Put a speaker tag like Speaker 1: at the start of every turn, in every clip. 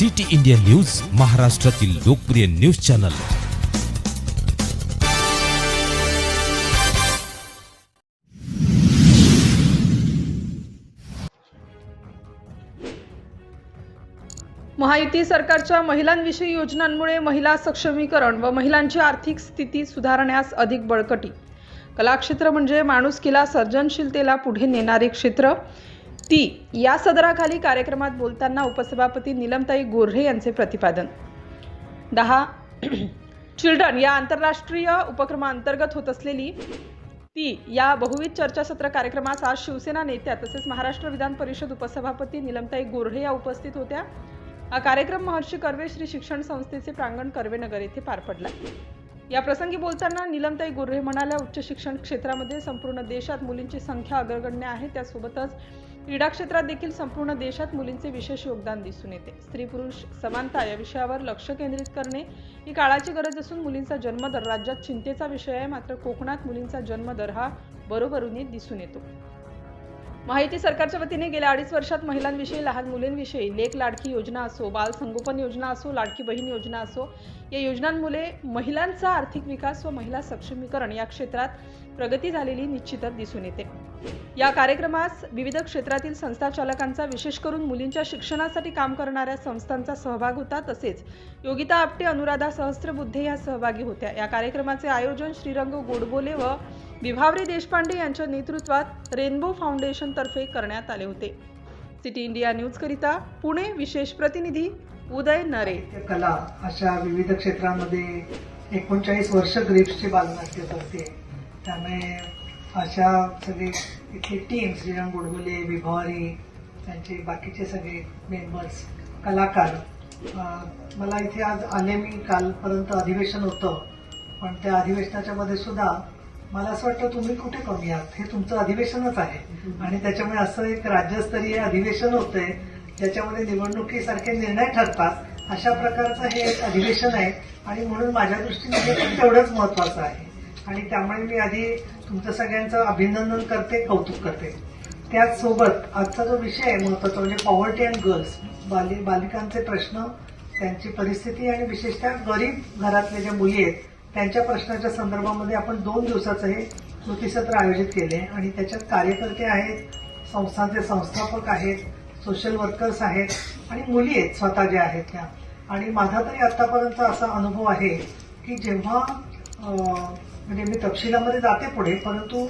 Speaker 1: City India news महाराष्ट्रातील लोकप्रिय news channel.
Speaker 2: Mahayuti सरकारच्या महिलांविषयी योजनांमुळे महिला सक्षमीकरण व महिलांची आर्थिक स्थिती सुधारण्यास अधिक बळकटी. कलाक्षेत्र म्हणजे माणुसकीला सर्जनशीलतेला पुढे नेणारे क्षेत्र. ती या सदराखाली कार्यक्रमात बोलताना उपसभापती निलमताई गोर्हे यांचे प्रतिपादन. दहा चिल्ड्रन या आंतरराष्ट्रीय उपक्रमाअंतर्गत होत असलेली ती या बहुविध चर्चासत्र कार्यक्रमास आज शिवसेना नेत्या तसेच महाराष्ट्र विधान परिषद उपसभापती निलमताई गोर्हे या उपस्थित होत्या. हा कार्यक्रम महर्षी कर्वे श्री शिक्षण संस्थेचे प्रांगण कर्वेनगर येथे पार पडला. या प्रसंगी बोलताना निलमताई गोर्हे म्हणाल्या उच्च शिक्षण क्षेत्रामध्ये संपूर्ण देशात मुलींची संख्या अग्रगण्य आहे त्यासोबतच क्रीडा क्षेत्रात देखील संपूर्ण देशात मुलींचे विशेष योगदान दिसून येते. स्त्री पुरुष समानता या विषयावर लक्ष केंद्रित करणे ही काळाची गरज असून मुलींचा जन्मदर राज्यात चिंतेचा विषय आहे मात्र कोकणात मुलींचा जन्मदर हा बरोबरीने दिसून येतो. माहिती सरकारच्या वतीने गेल्या अडीच वर्षात महिलांविषयी लहान मुलींविषयी लेख लाडकी योजना असो बाल संगोपन योजना असो लाडकी बहीण योजना असो या योजनांमुळे महिलांचा आर्थिक विकास व महिला सक्षमीकरण या क्षेत्रात प्रगती झालेली निश्चितच दिसून येते. या कार्यक्रमास विविध क्षेत्रातील संस्था चालकांचा विशेष करून मुलींच्या शिक्षणासाठी काम करणाऱ्या संस्थांचा सहभाग होता तसेच योगिता आपटे अनुराधा सहस्त्रबुद्धे या सहभागी होत्या. या कार्यक्रमाचे आयोजन श्रीरंग गोडबोले व विभावरी देशपांडे यांच्या नेतृत्वात रेनबो फाउंडेशन तर्फे करण्यात आले होते. सिटी इंडिया न्यूज करिता पुणे विशेष प्रतिनिधी उदय नरे.
Speaker 3: कला अशा विविध क्षेत्रामध्ये एकोणचाळीस वर्ष ग्रीप्सची बालनाट्य करते त्यामुळे अशा सगळे इथली टीम श्रीराम गोडबोले विभारी त्यांचे बाकीचे सगळे मेंबर्स कलाकार मला इथे आज आले मी कालपर्यंत अधिवेशन होतं. पण त्या अधिवेशनाच्या मध्ये सुद्धा मला असं वाटतं तुम्ही कुठे कमी आहात? हे तुमचं अधिवेशनच आहे. आणि त्याच्यामुळे असं एक राज्यस्तरीय अधिवेशन होतंय. ज्याच्यामध्ये निवडणुकीसारखे निर्णय ठरतात. अशा प्रकारचं हे एक अधिवेशन आहे. आणि म्हणून माझ्या दृष्टीने हे पण तेवढंच महत्वाचं आहे. आणि त्यामुळे मी आधी तुमचं सगळ्यांचं अभिनंदन करते कौतुक करते. त्याचसोबत आजचा जो विषय आहे महत्त्वाचा म्हणजे पॉवर्टी अँड गर्ल्स बाली बालिकांचे प्रश्न त्यांची परिस्थिती आणि विशेषतः गरीब घरातले ज्या मुली आहेत त्यांच्या प्रश्नाच्या संदर्भामध्ये आपण दोन दिवसाचं हे कृतीसत्र आयोजित केले आणि त्याच्यात कार्यकर्ते आहेत संस्थांचे संस्थापक आहेत सोशल वर्कर्स आहेत आणि मुली आहेत स्वतः ज्या आहेत त्या. आणि माझा तरी आतापर्यंत असा अनुभव आहे की जेव्हा म्हणजे मी तपशिलामध्ये जाते पुढे परंतु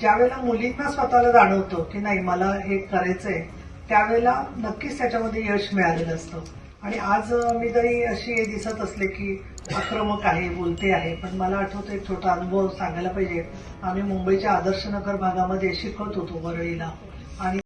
Speaker 3: ज्यावेळेला मुलींना स्वतःला जाणवतं की नाही मला हे करायचंय त्यावेळेला नक्कीच त्याच्यामध्ये यश मिळालेलं असतं. आणि आज मी तरी अशी हे दिसत असले की आक्रमक आहे बोलते आहे पण मला आठवतं एक छोटा अनुभव सांगायला पाहिजे. आम्ही मुंबईच्या आदर्शनगर भागामध्ये शिकवत होतो वरळीला. आणि